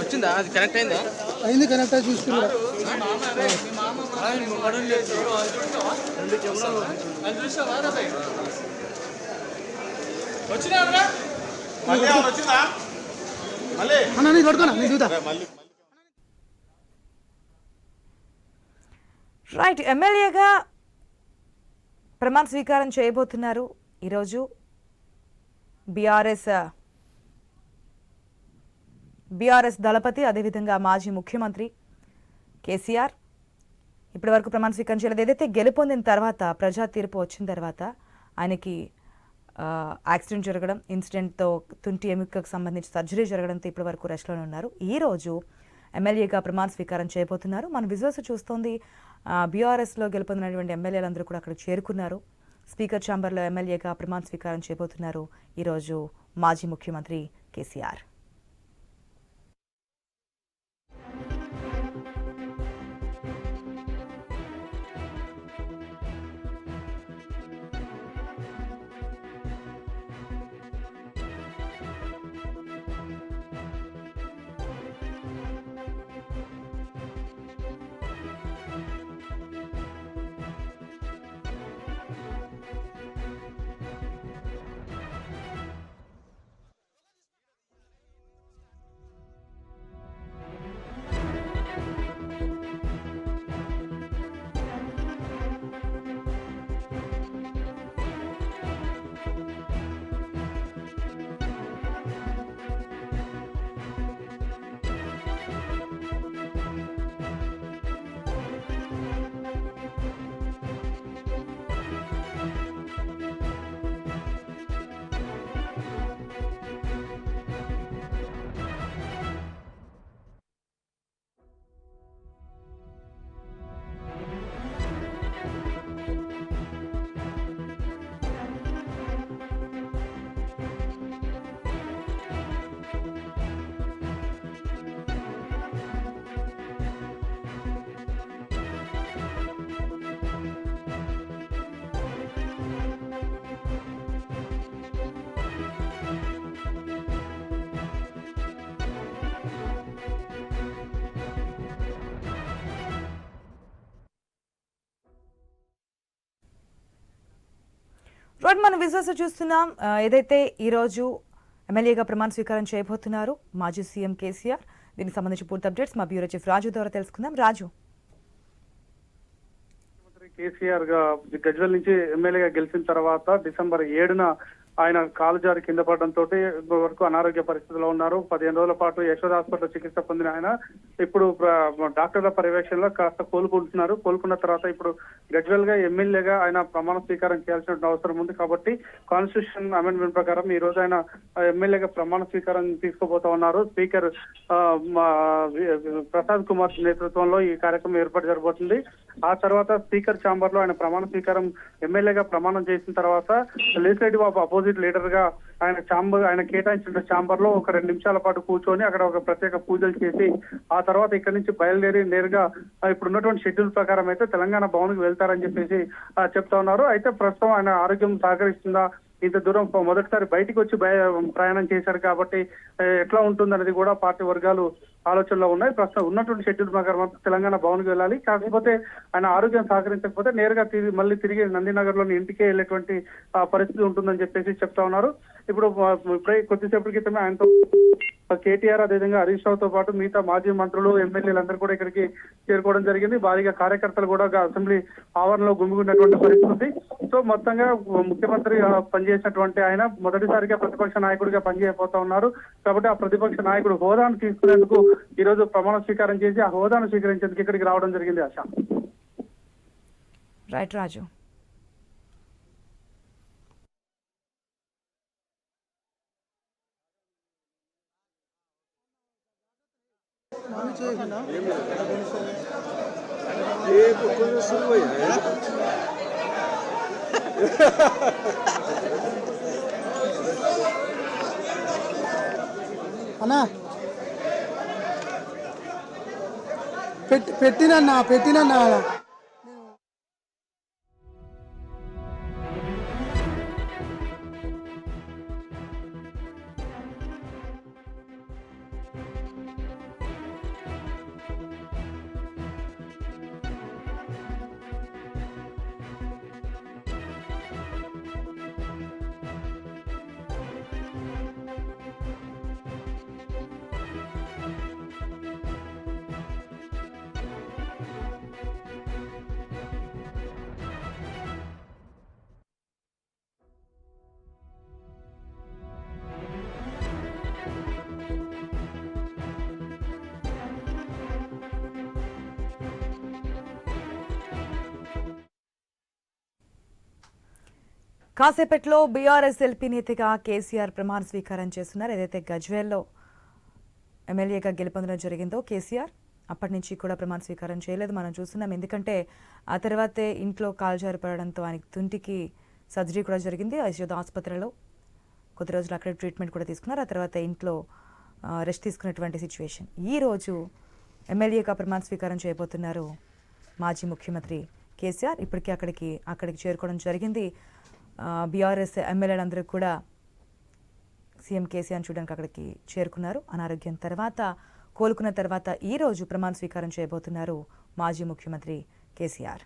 వచ్చిందా? అది కనెక్ట్ అయిందా? అయింది కనెక్ట్ అయి చూసుకున్నా అన్న నేను పట్టుకోనా నేను చూద్దా? రైట్ ఎమ్మెల్యేగా ప్రమాణ స్వీకారం చేయబోతున్నారు. ఈరోజు బీఆర్ఎస్ బీఆర్ఎస్ దళపతి అదేవిధంగా మాజీ ముఖ్యమంత్రి కేసీఆర్ ఇప్పటి వరకు ప్రమాణ స్వీకారం చేయలేదు. ఏదైతే గెలుపొందిన తర్వాత ప్రజా తీర్పు వచ్చిన తర్వాత ఆయనకి యాక్సిడెంట్ జరగడం ఇన్సిడెంట్తో తుంటి ఎముకకు సంబంధించి సర్జరీ జరగడంతో ఇప్పటి వరకు రెస్ట్లోనే ఉన్నారు. ఈరోజు ఎమ్మెల్యేగా ప్రమాణ స్వీకారం చేయబోతున్నారు. మన విజువల్స్ చూస్తోంది. బీఆర్ఎస్లో గెలుపొందినటువంటి ఎమ్మెల్యేలందరూ కూడా అక్కడ చేరుకున్నారు. స్పీకర్ ఛాంబర్లో ఎమ్మెల్యేగా ప్రమాణ స్వీకారం చేయబోతున్నారు ఈరోజు మాజీ ముఖ్యమంత్రి కేసీఆర్. రోడ్ మనం విజువల్స్ చూస్తున్నాం. ఏదైతే ఈరోజు ఎమ్మెల్యేగా ప్రమాణ స్వీకారం చేయబోతున్నారు మాజీ సీఎం కేసీఆర్ దీనికి సంబంధించి పూర్తి అప్డేట్స్ మా బ్యూరో చీఫ్ రాజు ద్వారా తెలుసుకుందాం. రాజు. కేసీఆర్గా గజ్వెల్ నుంచి ఎమ్మెల్యేగా గెలిచిన తర్వాత డిసెంబర్ ఏడున ఆయన కాలు జారి కింద పడడంతో వరకు అనారోగ్య పరిస్థితిలో ఉన్నారు. పదిహేను రోజుల పాటు యశోద హాస్పిటల్ చికిత్స పొందిన ఆయన ఇప్పుడు డాక్టర్ల పర్యవేక్షణలో కాస్త కోలుకుంటున్నారు. కోలుకున్న తర్వాత ఇప్పుడు గజ్వెల్గా ఎమ్మెల్యేగా ఆయన ప్రమాణ స్వీకారం చేయాల్సిన అవసరం ఉంది కాబట్టి కాన్స్టిట్యూషన్ అమెండ్మెంట్ ప్రకారం ఈ రోజు ఆయన ఎమ్మెల్యేగా ప్రమాణ స్వీకారం తీసుకోబోతా ఉన్నారు. స్పీకర్ ఆ, ప్రసాద్ కుమార్ నేతృత్వంలో ఈ కార్యక్రమం ఏర్పాటు జరగబోతుంది. ఆ తర్వాత స్పీకర్ ఛాంబర్లో ఆయన ప్రమాణ స్వీకారం ఎమ్మెల్యేగా ప్రమాణం చేసిన తర్వాత లెజిస్లేటివ్ ఆఫ్ అపోజిట్ లీడర్గా ఆయన ఛాంబర్ ఆయన కేటాయించిన ఛాంబర్లో ఒక రెండు నిమిషాల పాటు కూర్చొని అక్కడ ఒక ప్రత్యేక పూజలు చేసి ఆ తర్వాత ఇక్కడ నుంచి బయలుదేరి నేరుగా ఇప్పుడు ఉన్నటువంటి షెడ్యూల్ ప్రకారం అయితే తెలంగాణ భవన్కి వెళ్తారని చెప్పేసి చెప్తా ఉన్నారు. అయితే ప్రస్తుతం ఆయన ఆరోగ్యం సహకరిస్తుందా? ఇంత దూరం మొదటిసారి బయటికి వచ్చి ప్రయాణం చేశారు కాబట్టి ఎట్లా ఉంటుందనేది కూడా పార్టీ వర్గాలు ఆలోచనలో ఉన్నాయి. ప్రస్తుతం ఉన్నటువంటి షెడ్యూల్ ప్రకారం మాత్రం తెలంగాణ భవన్కి వెళ్ళాలి. కాకపోతే ఆయన ఆరోగ్యం సహకరించకపోతే నేరుగా తిరిగి మళ్ళీ తిరిగి నందినగర్లోని ఇంటికే వెళ్ళేటువంటి పరిస్థితి ఉంటుందని చెప్పేసి చెప్తా ఉన్నారు. ఇప్పుడు ఇప్పుడే కొద్దిసేపటి క్రితమే ఆయనతో కేటీఆర్ అదేవిధంగా హరీష్ రావుతో పాటు మిగతా మాజీ మంత్రులు ఎమ్మెల్యేలు అందరూ కూడా ఇక్కడికి చేరుకోవడం జరిగింది. భారీగా కార్యకర్తలు కూడా అసెంబ్లీ ఆవరణలో గుమిగున్నటువంటి పరిస్థితి. ఉంది సో మొత్తంగా ముఖ్యమంత్రి పనిచేసినటువంటి ఆయన మొదటిసారిగా ప్రతిపక్ష నాయకుడిగా పనిచేయబోతా ఉన్నారు. కాబట్టి ఆ ప్రతిపక్ష నాయకుడు హోదాను తీసుకునేందుకు ఈ రోజు ప్రమాణ స్వీకారం చేసి ఆ హోదాను స్వీకరించేందుకు ఇక్కడికి రావడం జరిగింది ఆశ. రైట్ రాజు. అన్నా. పెట్టి పెట్టినన్నా పెట్టినన్నా. కాసేపట్లో బీఆర్ఎస్ ఎల్పీ నేతగా కేసీఆర్ ప్రమాణ స్వీకారం చేస్తున్నారు. ఏదైతే గజ్వేల్లో ఎమ్మెల్యేగా గెలుపొందడం జరిగిందో కేసీఆర్ అప్పటి నుంచి కూడా ప్రమాణ స్వీకారం చేయలేదు. మనం చూస్తున్నాం. ఎందుకంటే ఆ తర్వాతే ఇంట్లో కాల్జారి పడడంతో ఆయనకి తుంటికి సర్జరీ కూడా జరిగింది. యశోద ఆసుపత్రిలో కొద్ది రోజులు అక్కడ ట్రీట్మెంట్ కూడా తీసుకున్నారు. ఆ తర్వాత ఇంట్లో రెస్ట్ తీసుకున్నటువంటి సిచ్యువేషన్. ఈ రోజు ఎమ్మెల్యేగా ప్రమాణ స్వీకారం చేయబోతున్నారు మాజీ ముఖ్యమంత్రి కేసీఆర్. ఇప్పటికే అక్కడికి అక్కడికి చేరుకోవడం జరిగింది. బీఆర్ఎస్ ఎమ్మెల్యేలందరూ కూడా సీఎం కేసీఆర్ చూడడానికి అక్కడికి చేరుకున్నారు. అనారోగ్యం తర్వాత కోలుకున్న తర్వాత ఈ రోజు ప్రమాణ స్వీకారం చేయబోతున్నారు మాజీ ముఖ్యమంత్రి కేసీఆర్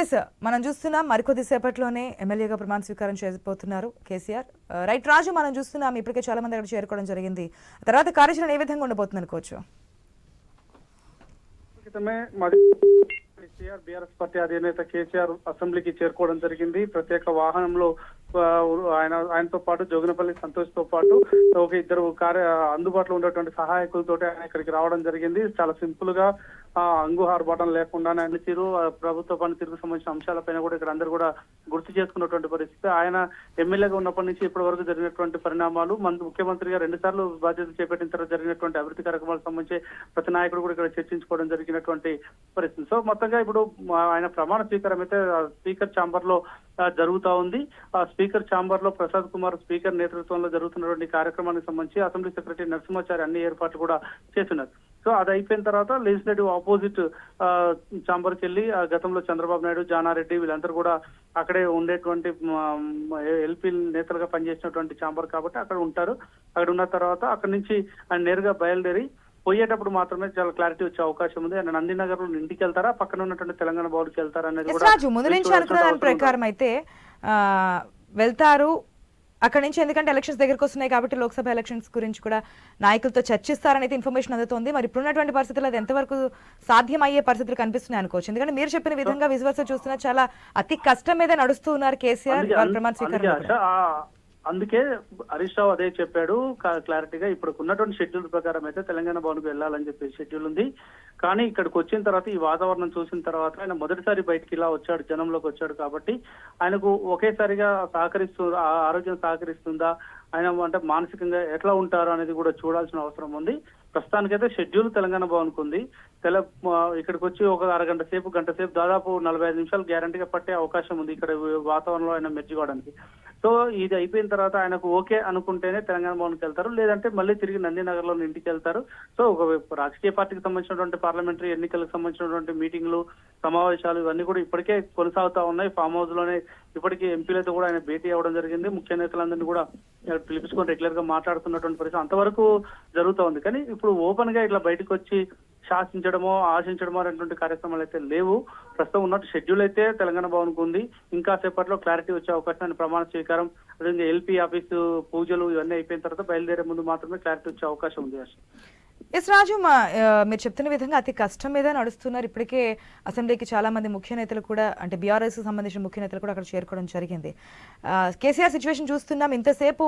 ఎస్ మనం చూస్తున్నాం మరికొద్ది సేపట్లోనే ఎమ్మెల్యేగా ప్రమాణ స్వీకారం చేయబోతున్నారు కేసీఆర్. Uh, రైట్ రాజు మనం చూస్తున్నాం ఇప్పటికే చాలా మంది అక్కడ చేరుకోవడం జరిగింది. తర్వాత కార్యాచరణ ఏ విధంగా ఉండబోతుంది అనుకోవచ్చు కేసీఆర్ బీఆర్ఎస్ పార్టీ అధినేత కేసీఆర్ అసెంబ్లీకి చేరుకోవడం జరిగింది. ప్రత్యేక వాహనంలో ఆయన ఆయనతో పాటు జోగినపల్లి సంతోష్తో పాటు ఒక ఇద్దరు కార్య అందుబాటులో ఉన్నటువంటి సహాయకులతో ఆయన ఇక్కడికి రావడం జరిగింది. చాలా సింపుల్గా ఆ, లేకుండానే లేకుండా ఆయన తీరు ప్రభుత్వ పనితీరుకు సంబంధించిన అంశాలపైన కూడా ఇక్కడ అందరూ కూడా గుర్తు చేసుకున్నటువంటి పరిస్థితి. ఆయన ఎమ్మెల్యేగా ఉన్నప్పటి నుంచి ఇప్పటి వరకు జరిగినటువంటి పరిణామాలు ముఖ్యమంత్రిగా రెండు సార్లు బాధ్యతలు చేపట్టిన తర్వాత జరిగినటువంటి అభివృద్ధి కార్యక్రమాలకు సంబంధించి ప్రతి నాయకుడు కూడా ఇక్కడ చర్చించుకోవడం జరిగినటువంటి పరిస్థితి. సో మొత్తంగా ఇప్పుడు ఆయన ప్రమాణ స్వీకారం అయితే స్పీకర్ ఛాంబర్లో జరుగుతా ఉంది. ఆ స్పీకర్ ఛాంబర్లో ప్రసాద్ కుమార్ స్పీకర్ నేతృత్వంలో జరుగుతున్నటువంటి కార్యక్రమానికి సంబంధించి అసెంబ్లీ సెక్రటరీ నరసింహాచారి అన్ని ఏర్పాట్లు కూడా చేస్తున్నారు. సో అది అయిపోయిన తర్వాత లెజిస్లేటివ్ ఆపోజిట్ ఛాంబర్కి వెళ్ళి ఆ, గతంలో చంద్రబాబు నాయుడు జానారెడ్డి వీళ్ళందరూ కూడా అక్కడే ఉండేటువంటి ఎల్పీ నేతలుగా పనిచేసినటువంటి ఛాంబర్ కాబట్టి అక్కడ ఉంటారు. అక్కడ ఉన్న తర్వాత అక్కడ నుంచి ఆయన నేరుగా బయలుదేరి పోయేటప్పుడు మాత్రమే చాలా క్లారిటీ వచ్చే అవకాశం ఉంది. ఆయన నందినగర్లో ఇంటికి వెళ్తారా? పక్కన ఉన్నటువంటి తెలంగాణ భవన్కి వెళ్తారా అనేది కూడా ముందు నుంచి అనుకున్న దాని ప్రకారం అయితే వెళ్తారు. అక్కడ నుంచి ఎందుకంటే ఎలక్షన్స్ దగ్గరకు వస్తున్నాయి కాబట్టి లోక్సభ ఎలక్షన్స్ గురించి కూడా నాయకులతో చర్చిస్తారని అయితే ఇన్ఫర్మేషన్ అందుతోంది. మరి ఇప్పుడున్నటువంటి పరిస్థితుల్లో అది ఎంతవరకు సాధ్యం అయ్యే పరిస్థితులు కనిపిస్తున్నాయి అనుకోవచ్చు. ఎందుకంటే మీరు చెప్పిన విధంగా విజువల్స్ చూస్తున్నా చాలా అతి కష్టం మీద నడుస్తూ ఉన్నారు కేసీఆర్ ప్రమాణ స్వీకారం అందుకే హరీష్ రావు అదే చెప్పాడు క్లారిటీగా ఇప్పుడు ఉన్నటువంటి షెడ్యూల్ ప్రకారం అయితే తెలంగాణ భవన్కు వెళ్ళాలని చెప్పి షెడ్యూల్ ఉంది. కానీ ఇక్కడికి వచ్చిన తర్వాత ఈ వాతావరణం చూసిన తర్వాత ఆయన మొదటిసారి బయటికి ఇలా వచ్చాడు జనంలోకి వచ్చాడు కాబట్టి ఆయనకు ఒకేసారిగా సహకరిస్తూ ఆ ఆరోగ్యం సహకరిస్తుందా ఆయన అంటే మానసికంగా ఎట్లా ఉంటారు అనేది కూడా చూడాల్సిన అవసరం ఉంది. ప్రస్తుతానికైతే షెడ్యూల్ తెలంగాణ భవన్కు ఉంది. తెల ఇక్కడికి వచ్చి ఒక అరగంట సేపు గంట సేపు దాదాపు నలభై ఐదు నిమిషాలు గ్యారంటీగా పట్టే అవకాశం ఉంది ఇక్కడ వాతావరణంలో ఆయన మెచ్చుకోవడానికి. సో ఇది అయిపోయిన తర్వాత ఆయనకు ఓకే అనుకుంటేనే తెలంగాణ భవన్కి వెళ్తారు. లేదంటే మళ్ళీ తిరిగి నందినగర్లో ఇంటికి వెళ్తారు. సో ఒక రాజకీయ పార్టీకి సంబంధించినటువంటి పార్లమెంటరీ ఎన్నికలకు సంబంధించినటువంటి మీటింగ్లు సమావేశాలు ఇవన్నీ కూడా ఇప్పటికే కొనసాగుతా ఉన్నాయి. ఫామ్ హౌస్లోనే ఇప్పటికీ ఎంపీలతో కూడా ఆయన భేటీ అవ్వడం జరిగింది. ముఖ్య నేతలందరినీ కూడా పిలిపించుకొని రెగ్యులర్గా మాట్లాడుతున్నటువంటి పరిస్థితి అంతవరకు జరుగుతూ ఉంది. కానీ ఇప్పుడు ఓపెన్గా ఇట్లా బయటకు వచ్చి శాసించడమో ఆశించడమో అనేటువంటి కార్యక్రమాలు అయితే లేవు. ప్రస్తుతం ఉన్నట్టు షెడ్యూల్ అయితే తెలంగాణ భవన్కు ఉంది. ఇంకా సేపట్లో క్లారిటీ వచ్చే అవకాశాన్ని ప్రమాణ స్వీకారం అదేవిధంగా ఎల్పీ ఆఫీసు పూజలు ఇవన్నీ అయిపోయిన తర్వాత బయలుదేరే ముందు మాత్రమే క్లారిటీ వచ్చే అవకాశం ఉంది. ఎస్ రాజు మా మీరు చెప్తున్న విధంగా అతి కష్టం మీద నడుస్తున్నారు. ఇప్పటికే అసెంబ్లీకి చాలా మంది ముఖ్య నేతలు కూడా అంటే బీఆర్ఎస్ సంబంధించిన ముఖ్య నేతలు కూడా అక్కడ చేరుకోవడం జరిగింది. కేసీఆర్ సిచ్యువేషన్ చూస్తున్నాం. ఇంతసేపు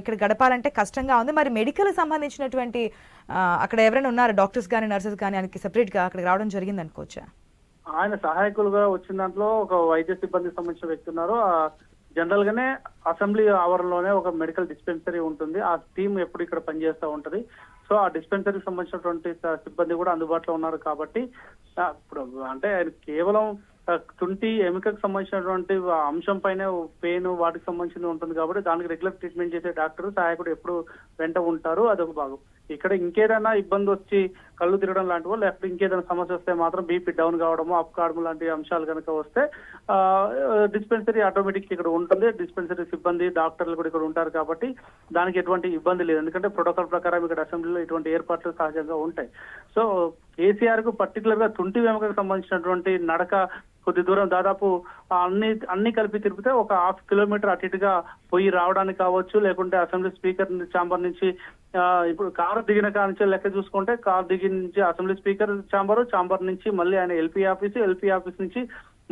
ఇక్కడ గడపాలంటే కష్టంగా ఉంది. మరి మెడికల్ సంబంధించినటువంటి అక్కడ ఎవరైనా ఉన్నారు? డాక్టర్స్ కానీ నర్సెస్ కానీ ఆయనకి సెపరేట్గా అక్కడికి రావడం జరిగింది అనుకోవచ్చా? ఆయన సహాయకులుగా వచ్చిన దాంట్లో ఒక వైద్య సిబ్బందికి సంబంధించిన వ్యక్తి ఉన్నారు. జనరల్ గానే అసెంబ్లీ ఆవరణలోనే ఒక మెడికల్ డిస్పెన్సరీ ఉంటుంది. ఆ టీం ఎప్పుడు ఇక్కడ పనిచేస్తూ ఉంటది. సో ఆ డిస్పెన్సరీకి సంబంధించినటువంటి సిబ్బంది కూడా అందుబాటులో ఉన్నారు కాబట్టి ఇప్పుడు అంటే ఆయన కేవలం తుంటి ఎముకకు సంబంధించినటువంటి అంశం పైన పెయిన్ వాటికి సంబంధించింది ఉంటుంది కాబట్టి దానికి రెగ్యులర్ ట్రీట్మెంట్ చేసే డాక్టర్ సహాయకుడు ఎప్పుడు వెంట ఉంటారు. అదొక భాగం. ఇక్కడ ఇంకేదైనా ఇబ్బంది వచ్చి కళ్ళు తిరగడం లాంటివో లేకపోతే ఇంకేదైనా సమస్య వస్తే మాత్రం బీపీ డౌన్ కావడము అప్ కావడం లాంటి అంశాలు కనుక వస్తే డిస్పెన్సరీ ఆటోమేటిక్ ఇక్కడ ఉంటుంది. డిస్పెన్సరీ సిబ్బంది డాక్టర్లు కూడా ఇక్కడ ఉంటారు కాబట్టి దానికి ఎటువంటి ఇబ్బంది లేదు. ఎందుకంటే ప్రోటోకాల్ ప్రకారం ఇక్కడ అసెంబ్లీలో ఇటువంటి ఏర్పాట్లు సహజంగా ఉంటాయి. సో కేసీఆర్కు పర్టికులర్గా తుంటి వెమకకు సంబంధించినటువంటి నడక కొద్ది దూరం దాదాపు అన్ని అన్ని కలిపి తిరిపితే ఒక హాఫ్ కిలోమీటర్ అటు ఇటుగా పోయి రావడానికి కావచ్చు లేకుంటే అసెంబ్లీ స్పీకర్ ఛాంబర్ నుంచి ఇప్పుడు కారు దిగిన కాడ నుంచి లెక్క చూసుకుంటే కారు దిగి నుంచి అసెంబ్లీ స్పీకర్ ఛాంబర్ ఛాంబర్ నుంచి మళ్ళీ ఆయన ఎల్పీ ఆఫీస్ ఎల్పీ ఆఫీస్ నుంచి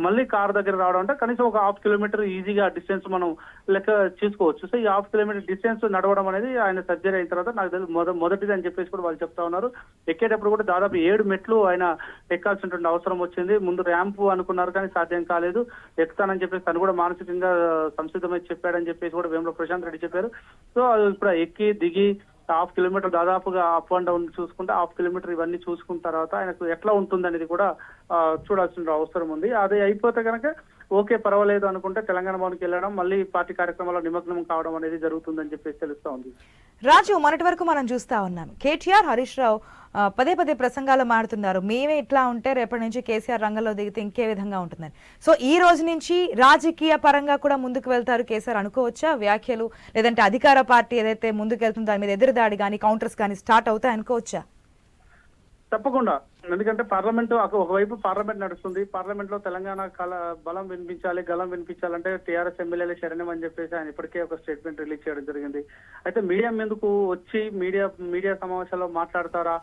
మళ్ళీ కార్ దగ్గర రావడం అంటే కనీసం ఒక హాఫ్ కిలోమీటర్ ఈజీగా డిస్టెన్స్ మనం లెక్క చేసుకోవచ్చు. సో ఈ హాఫ్ కిలోమీటర్ డిస్టెన్స్ నడవడం అనేది ఆయన సర్జరీ అయిన తర్వాత నాకు తెలిసి మొద మొదటిది అని చెప్పేసి కూడా వాళ్ళు చెప్తా ఉన్నారు. ఎక్కేటప్పుడు కూడా దాదాపు ఏడు మెట్లు ఆయన ఎక్కాల్సినటువంటి అవసరం వచ్చింది. ముందు ర్యాంప్ అనుకున్నారు కానీ సాధ్యం కాలేదు. ఎక్కుతానని చెప్పేసి తను కూడా మానసికంగా సంసిద్ధమై చెప్పాడని చెప్పేసి కూడా వేముల ప్రశాంత్ రెడ్డి చెప్పారు. సో అది ఇప్పుడు ఎక్కి దిగి హాఫ్ కిలోమీటర్ దాదాపుగా అప్ అండ్ డౌన్ చూసుకుంటే హాఫ్ కిలోమీటర్ ఇవన్నీ చూసుకున్న తర్వాత ఆయనకు ఎట్లా ఉంటుంది అనేది కూడా ఆ, చూడాల్సిన అవసరం ఉంది. అది అయిపోతే కనుక ఓకే పర్వాలేదు అనుకుంటే తెలంగాణ భవన్కి వెళ్ళడం మళ్ళీ పార్టీ కార్యక్రమాల్లో నిమగ్నం కావడం అనేది జరుగుతుందని చెప్పేసి తెలుస్తా ఉంది. రాజు మొన్నటి వరకు మనం చూస్తా ఉన్నాం. కేటీఆర్ హరీష్ రావు పదే పదే ప్రసంగాలు మాడుతున్నారు మేమే ఇట్లా ఉంటే రేపటి నుంచి కేసీఆర్ రంగంలో దిగితే ఇంకే విధంగా ఉంటుందని. సో ఈ రోజు నుంచి రాజకీయ పరంగా కూడా ముందుకు వెళ్తారు కేసీఆర్ అనుకోవచ్చా? వ్యాఖ్యలు లేదంటే అధికార పార్టీ ఏదైతే ముందుకు వెళ్తుందో దాని మీద ఎదురుదాడి కానీ కౌంటర్స్ కానీ స్టార్ట్ అవుతాయి అనుకోవచ్చా? తప్పకుండా. ఎందుకంటే పార్లమెంట్ ఒక- ఒకవైపు పార్లమెంట్ నడుస్తుంది. పార్లమెంట్లో తెలంగాణ కల బలం వినిపించాలి గలం వినిపించాలంటే టీఆర్ఎస్ ఎమ్మెల్యేల శరణం అని చెప్పేసి ఆయన ఇప్పటికే ఒక స్టేట్మెంట్ రిలీజ్ చేయడం జరిగింది. అయితే మీడియా ఎందుకు వచ్చి మీడియా మీడియా సమావేశాల్లో మాట్లాడతారా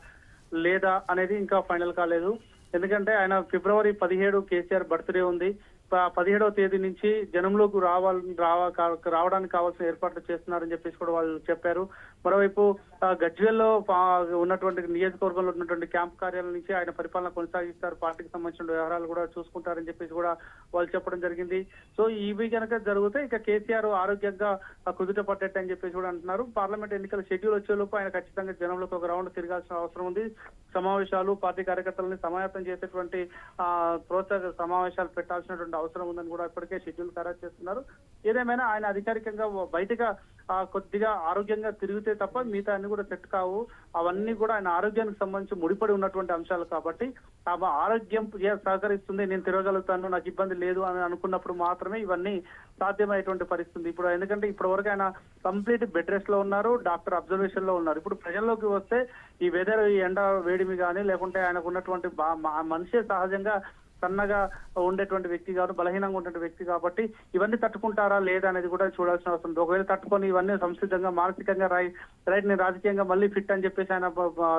లేదా అనేది ఇంకా ఫైనల్ కాలేదు. ఎందుకంటే ఆయన ఫిబ్రవరి పదిహేడు కేసీఆర్ బర్త్డే ఉంది. పదిహేడవ తేదీ నుంచి జనంలోకి రావాలని రావ రావడానికి కావాల్సిన ఏర్పాట్లు చేస్తున్నారని చెప్పేసి కూడా వాళ్ళు చెప్పారు. మరోవైపు గజ్వేల్లో పా- ఉన్నటువంటి నియోజకవర్గంలో ఉన్నటువంటి క్యాంప్ కార్యాలయం నుంచి ఆయన పరిపాలన కొనసాగిస్తారు. పార్టీకి సంబంధించిన వ్యవహారాలు కూడా చూసుకుంటారని చెప్పేసి కూడా వాళ్ళు చెప్పడం జరిగింది. సో ఇవి కనుక జరిగితే ఇక కేసీఆర్ ఆరోగ్యంగా కుదుట పట్టేట్టు అని చెప్పేసి కూడా అంటున్నారు. పార్లమెంట్ ఎన్నికల షెడ్యూల్ వచ్చేలోపు ఆయన ఖచ్చితంగా జనంలోకి ఒక రౌండ్ తిరగాల్సిన అవసరం ఉంది. సమావేశాలు పార్టీ కార్యకర్తలని సమాయత్తం చేసేటువంటి ఆ, ప్రోత్సాహ సమావేశాలు పెట్టాల్సినటువంటి అవసరం ఉందని కూడా ఇప్పటికే షెడ్యూల్ ఖరారు చేస్తున్నారు. ఏదేమైనా ఆయన అధికారికంగా బయటగా కొద్దిగా ఆరోగ్యంగా తిరిగితే తప్ప మిగతా అన్ని కూడా సెట్ కావు. అవన్నీ కూడా ఆయన ఆరోగ్యానికి సంబంధించి ముడిపడి ఉన్నటువంటి అంశాలు కాబట్టి ఆ ఆరోగ్యం ఏ సహకరిస్తుంది నేను తిరగలుగుతాను నాకు ఇబ్బంది లేదు అని అనుకున్నప్పుడు మాత్రమే ఇవన్నీ సాధ్యమయ్యేటువంటి పరిస్థితి ఇప్పుడు ఎందుకంటే ఇప్పటి వరకు ఆయన కంప్లీట్ బెడ్ రెస్ట్లో ఉన్నారు డాక్టర్ అబ్జర్వేషన్లో ఉన్నారు. ఇప్పుడు ప్రజల్లోకి వస్తే ఈ వెదర్ ఈ ఎండ వేడిమి కానీ లేకుంటే ఆయనకు ఉన్నటువంటి మనిషి మనిషే సహజంగా సన్నగా ఉండేటువంటి వ్యక్తి కాదు బలహీనంగా ఉండేటువంటి వ్యక్తి కాబట్టి ఇవన్నీ తట్టుకుంటారా లేదా అనేది కూడా చూడాల్సిన అవసరం ఉంది. ఒకవేళ తట్టుకొని ఇవన్నీ సంసిద్ధంగా మానసికంగా రై రైట్ నేను రాజకీయంగా మళ్ళీ ఫిట్ అని చెప్పేసి ఆయన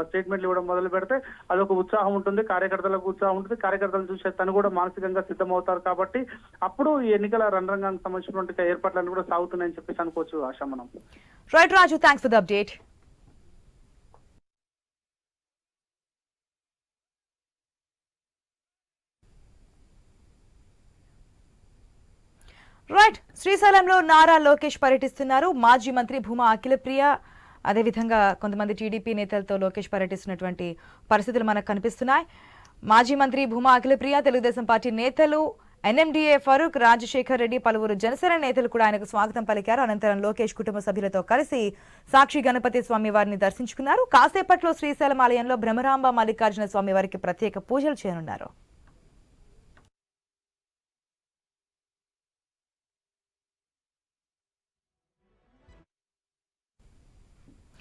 స్టేట్మెంట్లు ఇవ్వడం మొదలు పెడితే అదొక ఉత్సాహం ఉంటుంది కార్యకర్తలకు ఉత్సాహం ఉంటుంది కార్యకర్తలు చూసే తను కూడా మానసికంగా సిద్ధమవుతారు కాబట్టి అప్పుడు ఈ ఎన్నికల రణరంగానికి సంబంధించినటువంటి ఏర్పాట్లన్నీ కూడా సాగుతున్నాయని చెప్పేసి అనుకోవచ్చు ఆశ మనం right Raju thanks for the update right శ్రీశైలంలో నారా లోకేష్ పర్యటిస్తున్నారు. మాజీ మంత్రి భూమా అఖిలప్రియ. అదేవిధంగా కొంతమంది టీడీపీ నేతలతో లోకేష్ పర్యటిస్తున్నటువంటి పరిస్థితులు మనకు కనిపిస్తున్నాయి. మాజీ మంత్రి భూమా అఖిలప్రియ తెలుగుదేశం పార్టీ నేతలు ఎన్ఎండిఏ ఫరూక్ రాజశేఖర్ రెడ్డి పలువురు జనసేన నేతలు కూడా ఆయనకు స్వాగతం పలికారు. అనంతరం లోకేష్ కుటుంబ సభ్యులతో కలిసి సాక్షి గణపతి స్వామి వారిని దర్శించుకున్నారు. కాసేపట్లో శ్రీశైలం ఆలయంలో భ్రమరాంబ మల్లికార్జున స్వామి వారికి ప్రత్యేక పూజలు చేయనున్నారు.